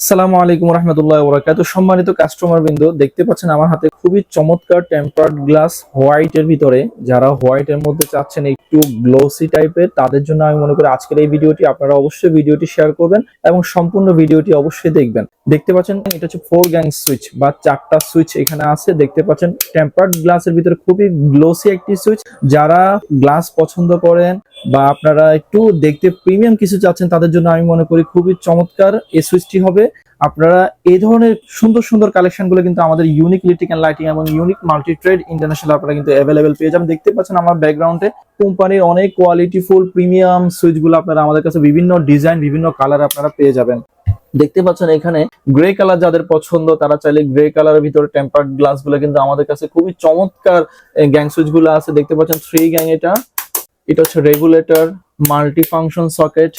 সালামু আলাইকুম রহমতুল্লাহ বরাকাত সম্মানিত কাস্টমার বিন্দু দেখতে পাচ্ছেন আমার হাতে খুবই চমৎকার টেম্পার্ড গ্লাস হোয়াইট এর ভিতরে। যারা হোয়াইট এর মধ্যে চাচ্ছেন একটু গ্লোসি টাইপের তাদের জন্য আমি মনে করি আজকের এই ভিডিওটি, আপনারা অবশ্যই ভিডিওটি শেয়ার করবেন এবং সম্পূর্ণ ভিডিওটি অবশ্যই দেখবেন। দেখতে পাচ্ছেন, এটা হচ্ছে ফোর গ্যাং সুইচ বা চারটা সুইচ এখানে আছে। দেখতে পাচ্ছেন টেম্পার্ড গ্লাসের ভিতরে খুবই গ্লোসি একটি সুইচ যারা গ্লাস পছন্দ করেন বা আপনারা একটু দেখতে প্রিমিয়াম কিছু চাচ্ছেন, তাদের জন্য আমি মনে করি খুবই চমৎকার এই সুইচটি হবে। আপনারা এই ধরনের সুন্দর সুন্দর কালেকশনগুলো কিন্তু আমাদের ইউনিক লিটিক অ্যান্ড লাইটিং এবং ইউনিক মাল্টি ট্রেড ইন্টারন্যাশনাল আপনারা কিন্তু অ্যাভেলেবেল পেয়ে যাবেন। দেখতে পাচ্ছেন আমার ব্যাকগ্রাউন্ডে কোম্পানির অনেক কোয়ালিটিফুল প্রিমিয়াম সুইচগুলো আপনারা আমাদের কাছে বিভিন্ন ডিজাইন বিভিন্ন কালার আপনারা পেয়ে যাবেন। দেখতে পাচ্ছেন এখানে গ্রে কালার যাদের পছন্দ, তারা চাইলে গ্রে কালারের ভিতরে টেম্পার্ড গ্লাসগুলো কিন্তু আমাদের কাছে খুবই চমৎকার গ্যাং সুইচগুলো আছে। দেখতে পাচ্ছেন থ্রি গ্যাং এটা। এটা হচ্ছে রেগুলেটর মাল্টি ফাংশন সকেট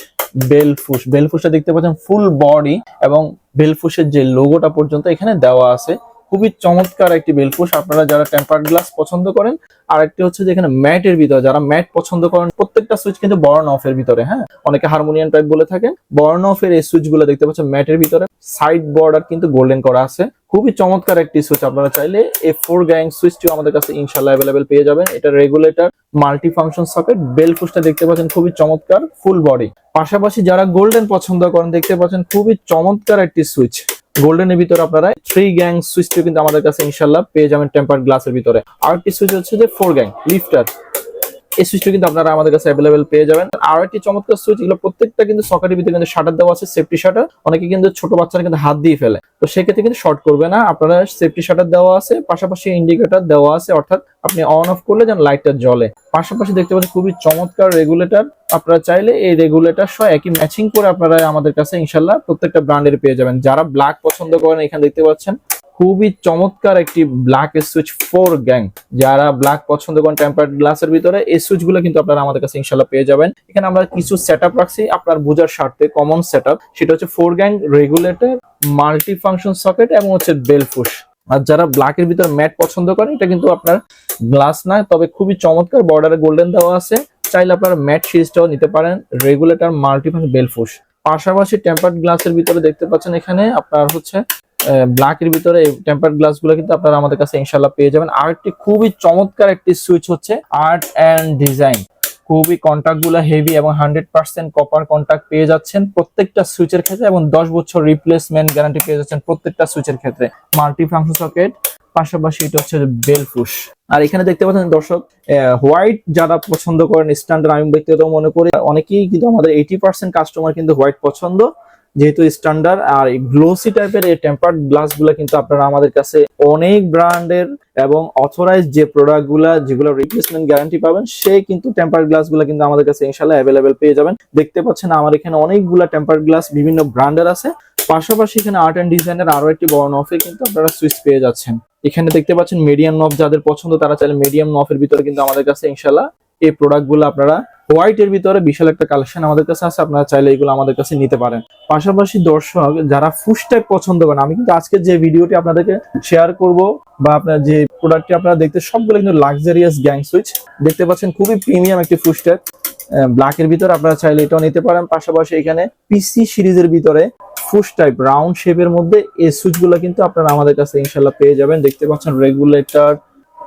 বেলফুশ বেলফুশটা দেখতে পাচ্ছেন ফুল বডি এবং বেলফুসের যে লোগোটা পর্যন্ত এখানে দেওয়া আছে। খুবই চমৎকার একটি বেলফুশ আপনারা যারা টেম্পার গ্লাস পছন্দ করেন আর একটি হচ্ছে যে এখানে ম্যাটের ভিতরে, যারা ম্যাট পছন্দ করেন, প্রত্যেকটা সুইচ কিন্তু বর্ন অফ এর ভিতরে হ্যাঁ? অনেকে হারমোনিয়াম টাইপ বলে থাকেন। বর্ন অফ এর এই সুইচগুলো দেখতে পাচ্ছেন ম্যাটের ভিতরে। সাইড বর্ডার কিন্তু গোল্ডেন করা আছে। খুবই চমৎকার একটি সুইচ আপনারা চাইলে এই ফোর গ্যাং সুইচটিও আমাদের কাছে ইনশাল্লাহ অ্যাভেলেবেল পেয়ে যাবেন। এটা রেগুলেটর মাল্টি ফাংশন সকেট বেল ফুসটা দেখতে পাচ্ছেন খুবই চমৎকার ফুল বডি পাশাপাশি যারা গোল্ডেন পছন্দ করেন, দেখতে পাচ্ছেন খুবই চমৎকার একটি সুইচ গোল্ডেনের ভিতরে আপনারা থ্রি গ্যাং সুইচটিও কিন্তু আমাদের কাছে ইনশাল্লাহ পেয়ে যাবেন টেম্পার গ্লাসের ভিতরে। আর একটি সুইচ হচ্ছে যে ফোর গ্যাং লিফটার এই সুইচটা কিন্তু আপনারা আমাদের কাছে অ্যাভেলেবেল পেয়ে যাবেন। আর একটি চমৎকার সুইচ এগুলো প্রত্যেকটা কিন্তু সকেটের ভিতরে কিন্তু শাটার দেওয়া আছে সেফটি শাটার অনেকে কিন্তু ছোট বাচ্চারা কিন্তু হাত দিয়ে ফেলে। তো সেক্ষেত্রে কিন্তু শর্ট করবে না। আপনারা সেফটি শাটার দেওয়া আছে, পাশাপাশি ইন্ডিকেটর দেওয়া আছে, অর্থাৎ আপনি অন অফ করলে যেন লাইটটা জ্বলে। পাশাপাশি দেখতে পাচ্ছেন খুবই চমৎকার রেগুলেটর আপনারা চাইলে এই রেগুলেটর সহ একই ম্যাচিং করে আপনারা আমাদের কাছে ইনশাল্লাহ প্রত্যেকটা ব্র্যান্ডের পেয়ে যাবেন। যারা ব্ল্যাক পছন্দ করেন, এখানে দেখতে পাচ্ছেন খুবই চমৎকার একটি ব্ল্যাক সুইচ ফোর গ্যাং যারা ব্ল্যাক পছন্দ করেন টেম্পার্ড গ্লাসের ভিতরে, এই সুইচগুলো কিন্তু আপনারা আমাদের কাছে ইনশাল্লাহ পেয়ে যাবেন। এখানে আমরা কিছু সেট আপ রাখছি আপনার বোঝার স্বার্থে কমন সেট সেটা হচ্ছে four gang regulator multi function socket এবং হচ্ছে বেলফুশ আর যারা ব্ল্যাকের ভিতরে ম্যাট পছন্দ করেন, এটা কিন্তু আপনার গ্লাস না তবে খুবই চমৎকার বর্ডারে গোল্ডেন দেওয়া আছে। চাইলে আপনারা ম্যাট সিরিজটাও নিতে পারেন রেগুলেটর মাল্টি ফাংশন বেলফুশ পাশাপাশি টেম্পার্ড গ্লাসের ভিতরে দেখতে পাচ্ছেন এখানে আপনার হচ্ছে ব্ল্যাকের ভিতরে টেম্পার্ড গ্লাসগুলো কিন্তু আপনারা আমাদের কাছে ইনশাল্লাহ পেয়ে যাবেন। আর একটি খুবই চমৎকার একটি সুইচ হচ্ছে আর্ট অ্যান্ড ডিজাইন খুবই কন্ট্যাক্টগুলো হেভি এবং হান্ড্রেড পার্সেন্ট কপার কন্ট্যাক্ট পেয়ে যাচ্ছেন প্রত্যেকটা সুইচের ক্ষেত্রে এবং দশ বছর রিপ্লেসমেন্ট গ্যারান্টি পেয়ে যাচ্ছেন প্রত্যেকটা সুইচের ক্ষেত্রে। মাল্টি ফাংশন সকেট পাশাপাশি এটা হচ্ছে বেলফুশ আর এখানে দেখতে পাচ্ছেন দর্শক হোয়াইট যারা পছন্দ করেন স্ট্যান্ডার্ড আমি ব্যক্তিগত মনে করি, অনেকেই কিন্তু আমাদের এইটি পার্সেন্ট কাস্টমার কিন্তু হোয়াইট পছন্দ। যেহেতু স্ট্যান্ডার্ড আর গ্লোসি টাইপের এই টেম্পার্ড গ্লাসগুলা কিন্তু আপনারা আমাদের কাছে অনেক ব্র্যান্ডের এবং অথরাইজ যে প্রোডাক্টগুলা যেগুলো রিপ্লেসমেন্ট গ্যারান্টি পাবেন সে কিন্তু টেম্পার্ড গ্লাসগুলা কিন্তু আমাদের কাছে ইনশাল্লাহ অ্যাভেলেবেল পেয়ে যাবেন। দেখতে পাচ্ছেন আমার এখানে অনেকগুলা টেম্পার্ড গ্লাস বিভিন্ন ব্র্যান্ডের আছে। পাশাপাশি এখানে আর্ট অ্যান্ড ডিজাইনের আরও একটি বড় নফে কিন্তু আপনারা সুইচ পেয়ে যাচ্ছেন। এখানে দেখতে পাচ্ছেন মিডিয়াম নফ যাদের পছন্দ তারা চাইলে মিডিয়াম নফের ভিতরে কিন্তু আমাদের কাছে ইনশাল্লাহ এই প্রোডাক্টগুলো আপনারা হোয়াইট এর ভিতরে বিশাল একটা কালেকশন আমাদের কাছে আছে, আপনারা চাইলে এগুলো আমাদের কাছে নিতে পারেন। পাশাপাশি দর্শক, যারা ফুস টাইপ পছন্দ করেন আমি কিন্তু আজকে যে ভিডিওটি আপনাদেরকে শেয়ার করব বা আপনার যে প্রোডাক্টটি আপনারা দেখতে, সবগুলো কিন্তু লাক্সারিয়াস গ্যাং সুইচ দেখতে পাচ্ছেন খুবই প্রিমিয়াম একটি ফুস টাইপ ব্ল্যাক এর ভিতরে আপনারা চাইলে এটাও নিতে পারেন। পাশাপাশি এখানে পিসি সিরিজের ভিতরে ফুস টাইপ রাউন্ড শেপের মধ্যে এই সুইচগুলো কিন্তু আপনারা আমাদের কাছে ইনশাল্লাহ পেয়ে যাবেন। দেখতে পাচ্ছেন রেগুলেটর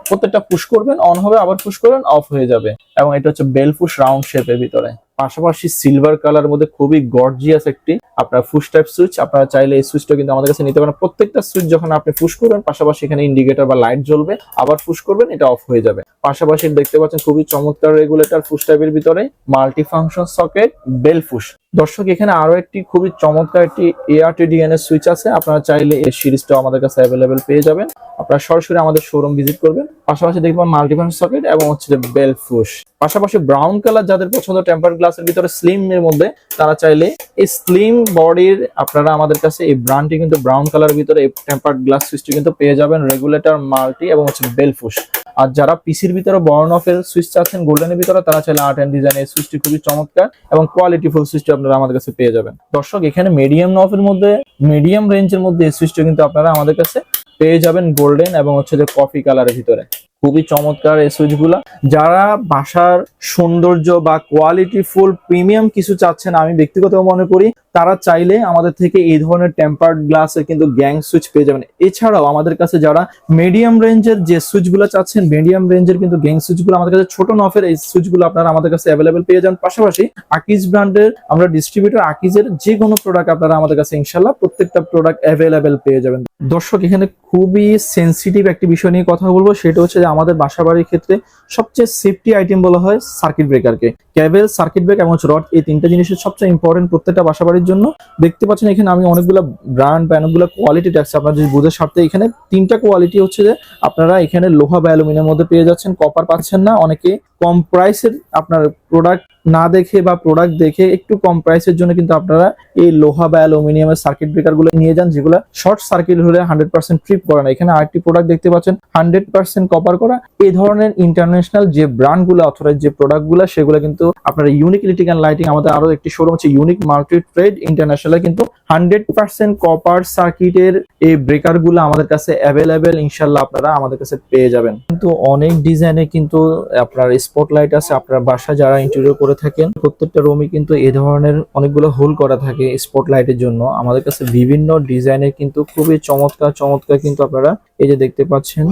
প্রত্যেকটা পুশ করবেন অন হবে, আবার পুশ করবেন অফ হয়ে যাবে। এবং এটা হচ্ছে বেল পুশ রাউন্ড শেপের ভিতরে। পাশাপাশি সিলভার কালার মধ্যে খুবই গর্জিয়াস একটি আপনার ফুস টাইপ সুইচ আপনারা চাইলে এই সুইচটা কিন্তু আমাদের কাছে নিতে পারেন। প্রত্যেকটা সুইচ যখন আপনি ফুস করবেন, পাশাপাশি এখানে ইন্ডিকেটর বা লাইট জ্বলবে, আবার ফুস করবেন, এটা অফ হয়ে যাবে। পাশাপাশি দেখতে পাচ্ছেন খুবই চমৎকার রেগুলেটর ফুস টাইপের ভিতরে। মাল্টি ফাংশন সকেট বেল ফুস দর্শক, এখানে আরও একটি খুবই চমৎকার একটি এআরটিডিএন এর সুইচ আছে। আপনারা চাইলে এই সিরিজটাও আমাদের কাছে অ্যাভেলেবেল পেয়ে যাবেন। আপনারা সরাসরি আমাদের শোরুম ভিজিট করবেন। পাশাপাশি দেখবেন মাল্টিফাংশন সকেট এবং হচ্ছে বেল ফুস পাশাপাশি ব্রাউন কালার যাদের পছন্দ টেম্পার গ্লাসের ভিতরে স্লিম এর মধ্যে, তারা চাইলে এই স্লিম বডির আপনারা আমাদের কাছে এই ব্রান্ডটি কিন্তু ব্রাউন কালারের ভিতরে এই টেম্পার্ড গ্লাস সুইচটি কিন্তু পেয়ে যাবেন। রেগুলেটর মাল্টি এবং হচ্ছে বেলফুস আর যারা পিসির ভিতরে বর্ন অফ এর সুইচ চাচ্ছেন গোল্ডেনের ভিতরে, তারা চাইলে আর্ট এন্ড ডিজাইন এই সুইচটি খুবই চমৎকার এবং কোয়ালিটি ফুল সুইচটি আপনারা আমাদের কাছে পেয়ে যাবেন। দর্শক, এখানে মিডিয়াম নফের মধ্যে মিডিয়াম রেঞ্জের মধ্যে এই সুইচটি কিন্তু আপনারা আমাদের কাছে পেয়ে যাবেন গোল্ডেন এবং হচ্ছে যে কফি কালারের ভিতরে। খুবই চমৎকার এই সুইচগুলা। যারা বাসার সৌন্দর্য বা কোয়ালিটি ফুল প্রিমিয়াম কিছু চাচ্ছেন, আমি ব্যক্তিগত মনে করি তারা চাইলে আমাদের থেকে এই ধরনের টেম্পার্ড গ্লাসের কিন্তু গ্যাং সুইচ পেয়ে যাবেন। এছাড়াও আমাদের কাছে যারা মিডিয়াম রেঞ্জের যে সুইচগুলো চাচ্ছেন মিডিয়াম রেঞ্জের কিন্তু গ্যাং সুইচগুলো আমাদের কাছে ছোট নফের এই সুইচগুলো আপনারা আমাদের কাছে অ্যাভেলেবেল পেয়ে যান। পাশাপাশি আকিজ ব্র্যান্ডের আমরা ডিস্ট্রিবিউটর আকিজের যে কোনো প্রোডাক্ট আপনারা আমাদের কাছে ইনশাল্লাহ প্রত্যেকটা প্রোডাক্ট অ্যাভেলেবেল পেয়ে যাবেন। দর্শক, এখানে খুবই সেন্সিটিভ একটি বিষয় নিয়ে কথা বলব। সেটা হচ্ছে যে আমাদের বাসা বাড়ির ক্ষেত্রে সবচেয়ে সেফটি আইটেম বলা হয় সার্কিট ব্রেকারকে ক্যাবেল সার্কিট ব্রেক এবং রড এই তিনটা জিনিসের সবচেয়ে ইম্পর্টেন্ট প্রত্যেকটা বাসা বাড়ির জন্য। দেখতে পাচ্ছেন এখানে আমি অনেকগুলো ব্র্যান্ড বা অনেকগুলো কোয়ালিটি দেখছি আপনার যদি বুঝে স্বার্থে এখানে তিনটা কোয়ালিটি হচ্ছে যে আপনারা এখানে লোহা বা অ্যালুমিনিয়ামের মধ্যে পেয়ে যাচ্ছেন কপার পাচ্ছেন না, অনেকে কম প্রাইসের আপনার প্রোডাক্ট না দেখে বা প্রোডাক্ট দেখে একটু কম প্রাইসের জন্য কিন্তু আপনারা এই লোহা বা অ্যালুমিনিয়ামের সার্কিট ব্রেকারগুলো নিয়ে যান, যেগুলো শর্ট সার্কিট হলে হান্ড্রেড পার্সেন্ট ট্রিপ করে না। এখানে আরেকটি প্রোডাক্ট দেখতে পাচ্ছেন হান্ড্রেড পার্সেন্ট কপার করা। এই ধরনের ইন্টারন্যাশনাল যে ব্র্যান্ডগুলো অথবা যে প্রোডাক্টগুলো, সেগুলো কিন্তু আপনার ইউনিক ইলেকট্রিক্যাল লাইটিং আমাদের আরও একটি শোরুম হচ্ছে ইউনিক মাল্টি ট্রেড ইন্টারন্যাশনাল কিন্তু হান্ড্রেড পার্সেন্ট কপার সার্কিটের এই ব্রেকারগুলো আমাদের কাছে অ্যাভেলেবেল ইনশাল্লাহ আপনারা আমাদের কাছে পেয়ে যাবেন। কিন্তু অনেক ডিজাইনে কিন্তু আপনার স্পটলাইট আছে, আপনার বাসা যারা ইন্টেরিয়র করে থাকেন। প্রত্যেকটা রুমে কিন্তু এ ধরনের অনেকগুলো হোল করা থাকে স্পটলাইটের জন্য। আমাদের কাছে বিভিন্ন ডিজাইনের কিন্তু খুবই চমৎকার চমৎকার কিন্তু আপনারা এই যে দেখতে পাচ্ছেন।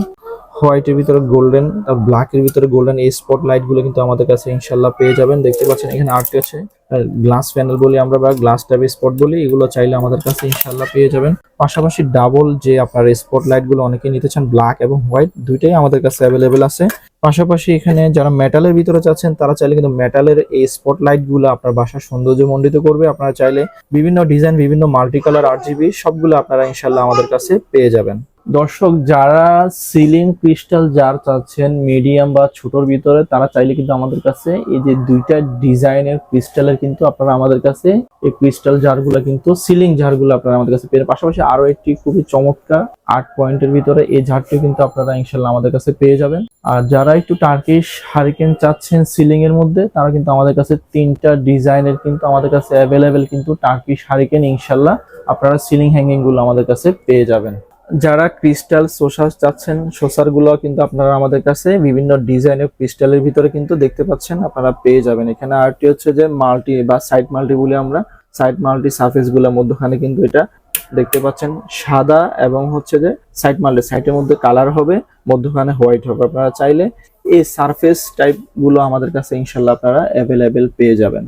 হোয়াইটের ভিতরে গোল্ডেন, আর ব্ল্যাকের ভিতরে গোল্ডেন এই স্পট লাইটগুলো কিন্তু আমাদের কাছে ইনশাল্লাহ পেয়ে যাবেন। দেখতে পাচ্ছেন এখানে আর্ট আছে। গ্লাস প্যানেল বলি আমরা বা গ্লাস টাইপের স্পট বলি, এগুলো চাইলে আমাদের কাছে ইনশাল্লাহ পেয়ে যাবেন। পাশাপাশি ডাবল যে আপনার স্পট লাইটগুলো অনেকে নিতে চান ব্ল্যাক এবং হোয়াইট দুইটাই আমাদের কাছে অ্যাভেলেবেল আছে। পাশাপাশি এখানে যারা মেটালের ভিতরে চাচ্ছেন তারা চাইলে কিন্তু মেটালের এই স্পট লাইটগুলো আপনার বাসার সৌন্দর্য মণ্ডিত করবে। আপনারা চাইলে বিভিন্ন ডিজাইন বিভিন্ন মাল্টি কালার আর জিবি সবগুলো আপনারা ইনশাল্লাহ আমাদের কাছে পেয়ে যাবেন। দর্শক, যারা সিলিং ক্রিস্টাল জার চাচ্ছেন মিডিয়াম বা ছোটর ভিতরে, তারা চাইলে কিন্তু আমাদের কাছে এই যে দুইটা ডিজাইনের ক্রিস্টালের কিন্তু আপনারা আমাদের কাছে এই ক্রিস্টাল জারগুলো কিন্তু সিলিং জারগুলো আপনারা আমাদের কাছে পেয়ে পাশাপাশি আরও একটি খুবই চমৎকার আট পয়েন্টের ভিতরে এই ঝাড়টি কিন্তু আপনারা ইনশাল্লাহ আমাদের কাছে পেয়ে যাবেন। আর যারা একটু টার্কিশ হারিকেন চাচ্ছেন সিলিং এর মধ্যে, তারা কিন্তু আমাদের কাছে তিনটা ডিজাইনের কিন্তু আমাদের কাছে অ্যাভেলেবেল কিন্তু টার্কিশ হারিকেন ইনশাল্লাহ আপনারা সিলিং হ্যাঙ্গিংগুলো আমাদের কাছে পেয়ে যাবেন। যারা ক্রিস্টাল সোসার চাচ্ছেন সোসারগুলো কিন্তু আপনারা আমাদের কাছে বিভিন্ন ডিজাইনের ক্রিস্টালের ভিতরে কিন্তু দেখতে পাচ্ছেন, আপনারা পেয়ে যাবেন। এখানে আরটি হচ্ছে যে মাল্টি বা সাইড মাল্টি বলে আমরা সাইড মাল্টি সার্ফেসগুলোর মধ্যখানে কিন্তু এটা দেখতে পাচ্ছেন। সাদা এবং হচ্ছে যে সাইড মাল্টি, সাইডের মধ্যে কালার হবে, মধ্যখানে হোয়াইট হবে। আপনারা চাইলে এই সারফেস টাইপগুলো আমাদের কাছে ইনশাল্লাহ আপনারা অ্যাভেলেবেল পেয়ে যাবেন।